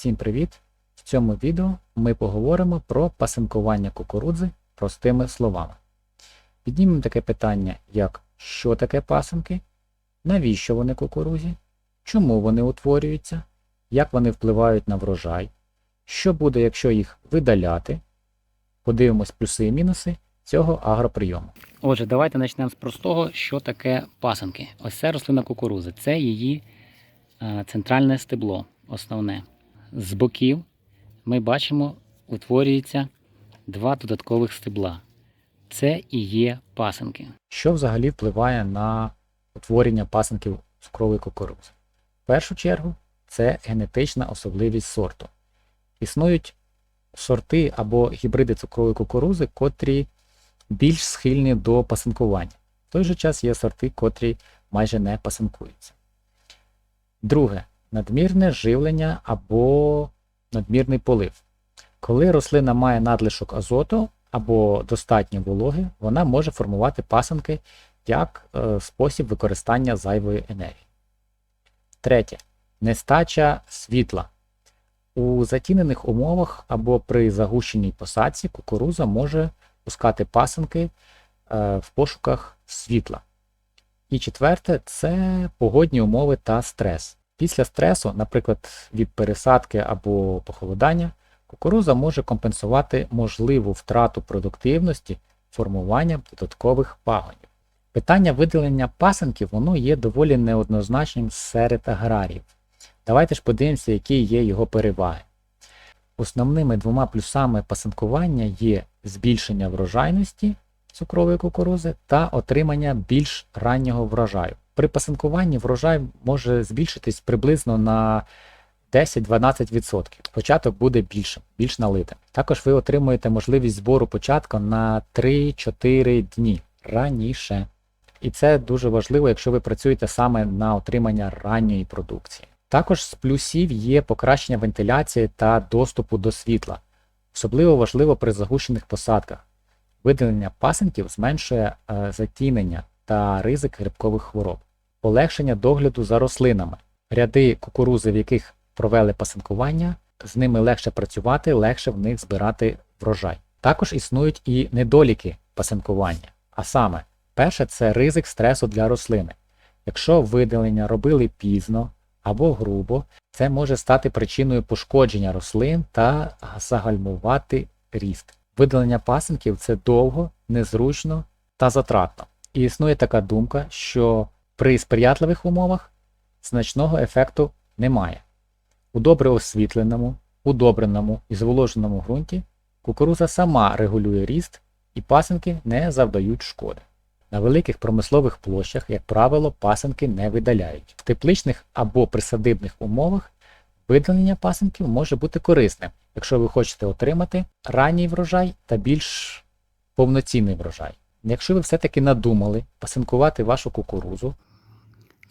Всім привіт! В цьому відео ми поговоримо про пасинкування кукурудзи простими словами. Піднімемо таке питання, як що таке пасинки, навіщо вони кукурузі, чому вони утворюються, як вони впливають на врожай, що буде, якщо їх видаляти. Подивимось плюси і мінуси цього агроприйому. Отже, давайте почнемо з простого, що таке пасинки. Ось це рослина кукурузи. Це її е, центральне стебло, основне. З боків ми бачимо, утворюється два додаткових стебла. Це і є пасинки. Що взагалі впливає на утворення пасинків цукрової кукурузи? В першу чергу це генетична особливість сорту. Існують сорти або гібриди цукрової кукурузи, котрі більш схильні до пасинкування. В той же час є сорти, котрі майже не пасинкуються. Друге надмірне живлення або надмірний полив. Коли рослина має надлишок азоту або достатньо вологи, вона може формувати пасинки як е, спосіб використання зайвої енергії. Третє. Нестача світла. У затінених умовах або при загущеній посадці кукуруза може пускати пасинки е, в пошуках світла. І четверте це погодні умови та стрес. Після стресу, наприклад, від пересадки або похолодання, кукуруза може компенсувати можливу втрату продуктивності формуванням додаткових пагонів. Питання видалення пасинків воно є доволі неоднозначним серед аграріїв. Давайте ж подивимося, які є його переваги. Основними двома плюсами пасинкування є збільшення врожайності цукрової кукурузи та отримання більш раннього врожаю. При пасинкуванні врожай може збільшитись приблизно на 10-12%. Початок буде більшим, більш налитим. Також ви отримуєте можливість збору початку на 3-4 дні раніше. І це дуже важливо, якщо ви працюєте саме на отримання ранньої продукції. Також з плюсів є покращення вентиляції та доступу до світла. Особливо важливо при загущених посадках. Видалення пасинків зменшує е, затінення та ризик грибкових хвороб, полегшення догляду за рослинами. Ряди кукурузи, в яких провели пасинкування, з ними легше працювати, легше в них збирати врожай. Також існують і недоліки пасинкування. А саме, перше це ризик стресу для рослини. Якщо видалення робили пізно або грубо, це може стати причиною пошкодження рослин та загальмувати ріст. Видалення пасинків це довго, незручно та затратно. І існує така думка, що при сприятливих умовах значного ефекту немає. У добре освітленому, удобреному і зволоженому ґрунті кукуруза сама регулює ріст і пасинки не завдають шкоди. На великих промислових площах, як правило, пасинки не видаляють. В тепличних або присадибних умовах видалення пасинків може бути корисним, якщо ви хочете отримати ранній врожай та більш повноцінний врожай. Якщо ви все-таки надумали пасинкувати вашу кукурузу,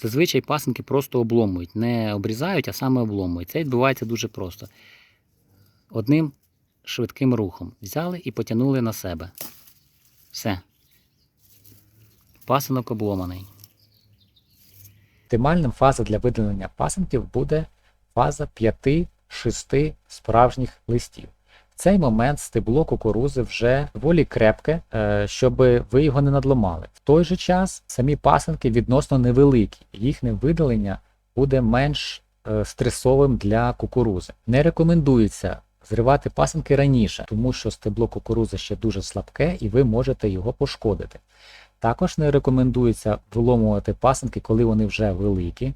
Зазвичай пасинки просто обломують, не обрізають, а саме обломують. Це відбувається дуже просто. Одним швидким рухом взяли і потягнули на себе. Все. Пасинок обломаний. оптимальним фаза для видалення пасинків буде фаза 5-6 справжніх листів. Цей момент стебло кукурузи вже доволі крепке, е, щоб ви його не надломали. В той же час самі пасинки відносно невеликі, їхнє видалення буде менш е, стресовим для кукурузи. Не рекомендується зривати пасинки раніше, тому що стебло кукурузи ще дуже слабке і ви можете його пошкодити. Також не рекомендується виломувати пасинки, коли вони вже великі,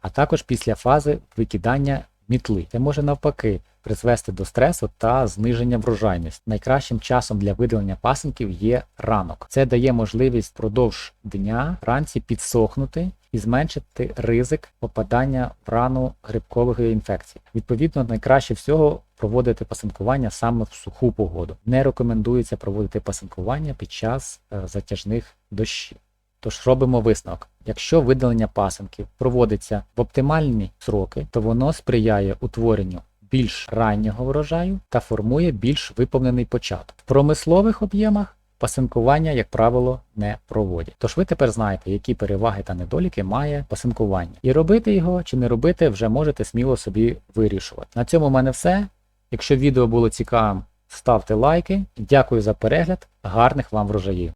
а також після фази викидання мітли. Це може навпаки призвести до стресу та зниження врожайності. Найкращим часом для видалення пасинків є ранок. Це дає можливість впродовж дня вранці підсохнути і зменшити ризик попадання в рану грибкової інфекції. Відповідно, найкраще всього проводити пасинкування саме в суху погоду. Не рекомендується проводити пасинкування під час е, затяжних дощів. Тож робимо висновок. Якщо видалення пасинків проводиться в оптимальні сроки, то воно сприяє утворенню більш раннього врожаю та формує більш виповнений початок. В промислових об'ємах пасинкування, як правило, не проводять. Тож ви тепер знаєте, які переваги та недоліки має пасинкування. І робити його чи не робити вже можете сміло собі вирішувати. На цьому в мене все. Якщо відео було цікавим, ставте лайки. Дякую за перегляд, гарних вам врожаїв!